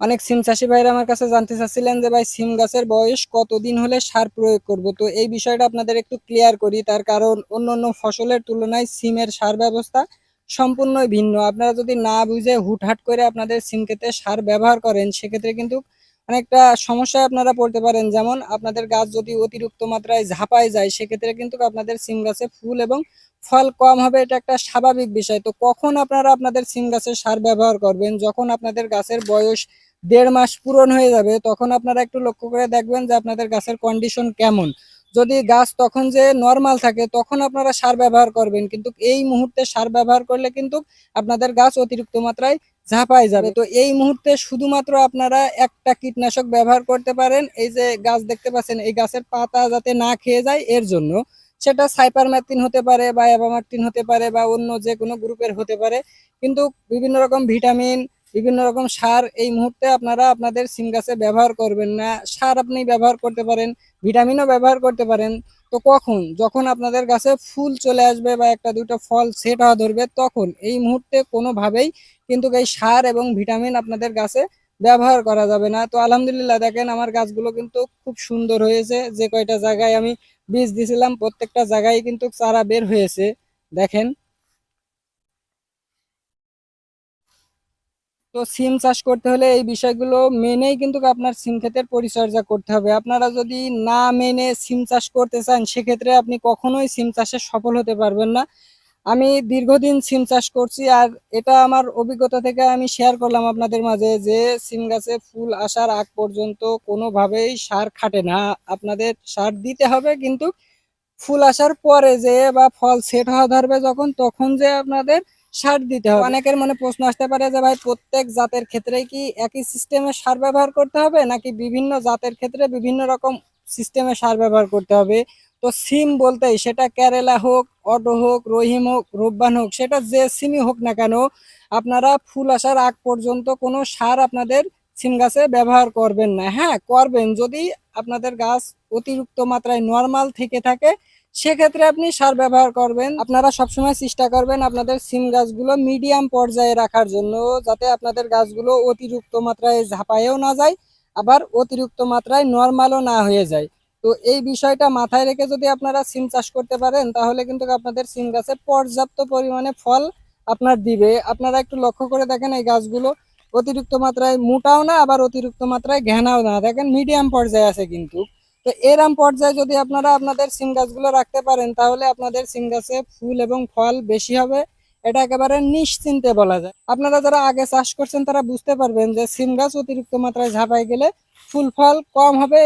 অনেক সিম চাষি ভাইরা আমার কাছে জানতে চাচ্ছিলেন যে, ভাই, সিম গাছের বয়স কতদিন হলে সার প্রয়োগ করব? তো এই বিষয়টা আপনাদের একটু ক্লিয়ার করি। তার কারণ অন্য অন্য ফসলের তুলনায় সিমের সার ব্যবস্থা সম্পূর্ণই ভিন্ন। আপনারা যদি না বুঝে হুটহাট করে আপনাদের সিম ক্ষেত্রে সার ব্যবহার করেন, সেক্ষেত্রে কিন্তু অনেকটা সমস্যায় আপনারা পড়তে পারেন। যেমন, আপনাদের গাছ যদি অতিরিক্ত মাত্রায় ঝাঁপায় যায়, সেক্ষেত্রে কিন্তু আপনাদের সিম গাছে ফুল এবং ফল কম হবে। এটা একটা স্বাভাবিক বিষয়। তো কখন আপনারা আপনাদের সিম গাছের সার ব্যবহার করবেন? যখন আপনাদের গাছের বয়স দেড় মাস পূরণ হয়ে যাবে, তখন আপনারা একটু লক্ষ্য করে দেখবেন যে আপনাদের গাছের কন্ডিশন কেমন। যদি গাছ তখন যে নর্মাল থাকে, তখন আপনারা সার ব্যবহার করবেন, কিন্তু এই মুহূর্তে সার ব্যবহার করলে কিন্তু আপনাদের গাছ অতিরিক্ত মাত্রায় ঝাঁপায় যাবে। তো এই মুহূর্তে শুধুমাত্র আপনারা একটা কীটনাশক ব্যবহার করতে পারেন, এই যে গাছ দেখতে পাচ্ছেন, এই গাছের পাতা যাতে না খেয়ে যায়, এর জন্য। সেটা সাইপারম্যাথিন হতে পারে বা অ্যাবামার্টিন হতে পারে বা অন্য যে কোনো গ্রুপের হতে পারে। কিন্তু বিভিন্ন রকম ভিটামিন বিভিন্ন রকম সার এই মুহূর্তে আপনারা আপনাদের সিম গাছে ব্যবহার করবেন না। সার আপনি ব্যবহার করতে পারেন, ভিটামিনও ব্যবহার করতে পারেন। তো কখন? যখন আপনাদের গাছে ফুল চলে আসবে বা একটা দুটো ফল সেট হওয়া ধরবে, তখন। এই মুহূর্তে কোনোভাবেই কিন্তু এই সার এবং ভিটামিন আপনাদের গাছে ব্যবহার করা যাবে না। তো আলহামদুলিল্লাহ দেখেন আমার গাছগুলো কিন্তু খুব সুন্দর হয়েছে। যে কয়টা জায়গায় আমি বীজ দিছিলাম, প্রত্যেকটা জায়গায় কিন্তু চারা বের হয়েছে। দেখেন তো সিম চাষ করতে হলে এই বিষয়গুলো মেনেই কিন্তু আপনার সিম ক্ষেতের পরিচর্যা করতে হবে। আপনারা যদি না মেনে সিম চাষ করতে চান, সেক্ষেত্রে আপনি কখনোই সিম চাষে সফল হতে পারবেন না। আমি দীর্ঘদিন সিম চাষ করছি আর এটা আমার অভিজ্ঞতা থেকে আমি শেয়ার করলাম আপনাদের মাঝে যে সিম গাছে ফুল আসার আগ পর্যন্ত কোনোভাবেই সার খাটে না। আপনাদের সার দিতে হবে কিন্তু ফুল আসার পরে যে বা ফল সেট হওয়া ধরবে যখন, তখন যে আপনাদের সার দিতে হবে। অনেকের মনে প্রশ্ন আসতে পারে যে ভাই প্রত্যেক জাতের ক্ষেত্রে কি একই সিস্টেমে সার ব্যবহার করতে হবে নাকি বিভিন্ন জাতের ক্ষেত্রে বিভিন্ন রকম সিস্টেমে সার ব্যবহার করতে হবে? তো সিম বলতেই সেটা কেরালা হোক অটো হোক রহিম হোক রোববান হোক সেটা যে সিমই হোক না কেন আপনারা ফুল আসার আগ পর্যন্ত কোনো সার আপনাদের সিম গাছে ব্যবহার করবেন না। হ্যাঁ করবেন। যদি আপনাদের গাছ অতিরিক্ত মাত্রায় নর্মাল থেকে থাকে সেক্ষেত্রে আপনি সার ব্যবহার করবেন। আপনারা সবসময় চেষ্টা করবেন আপনাদের সিম গাছগুলো মিডিয়াম পর্যায়ে রাখার জন্য, যাতে আপনাদের গাছগুলো অতিরিক্ত মাত্রায় ঝাঁপায়েও না যায়, আবার অতিরিক্ত মাত্রায় নর্মালও না হয়ে যায়। তো এই বিষয়টা মাথায় রেখে যদি আপনারা সিম চাষ করতে পারেন, তাহলে কিন্তু আপনাদের সিম গাছে পর্যাপ্ত পরিমাণে ফল আপনার দিবে। আপনারা একটু লক্ষ্য করে দেখেন এই গাছগুলো অতিরিক্ত মাত্রায় মোটাও না, আবার অতিরিক্ত মাত্রায় ঘেনাও না। দেখেন মিডিয়াম পর্যায়ে আছে কিন্তু। তো এরম পর্যায়ে যদি আপনারা আপনাদের সিম গাছগুলো রাখতে পারেন, তাহলে আপনাদের সিম গাছে ফুল এবং ফল বেশি হবে। এটা একেবারে নিশ্চিন্তে বলা যায়। আপনারা যারা আগে চাষ করছেন, তারা বুঝতে পারবেন যে সিম গাছ অতিরিক্ত মাত্রায় ঝাঁপাই গেলে ফুল ফল কম হবে।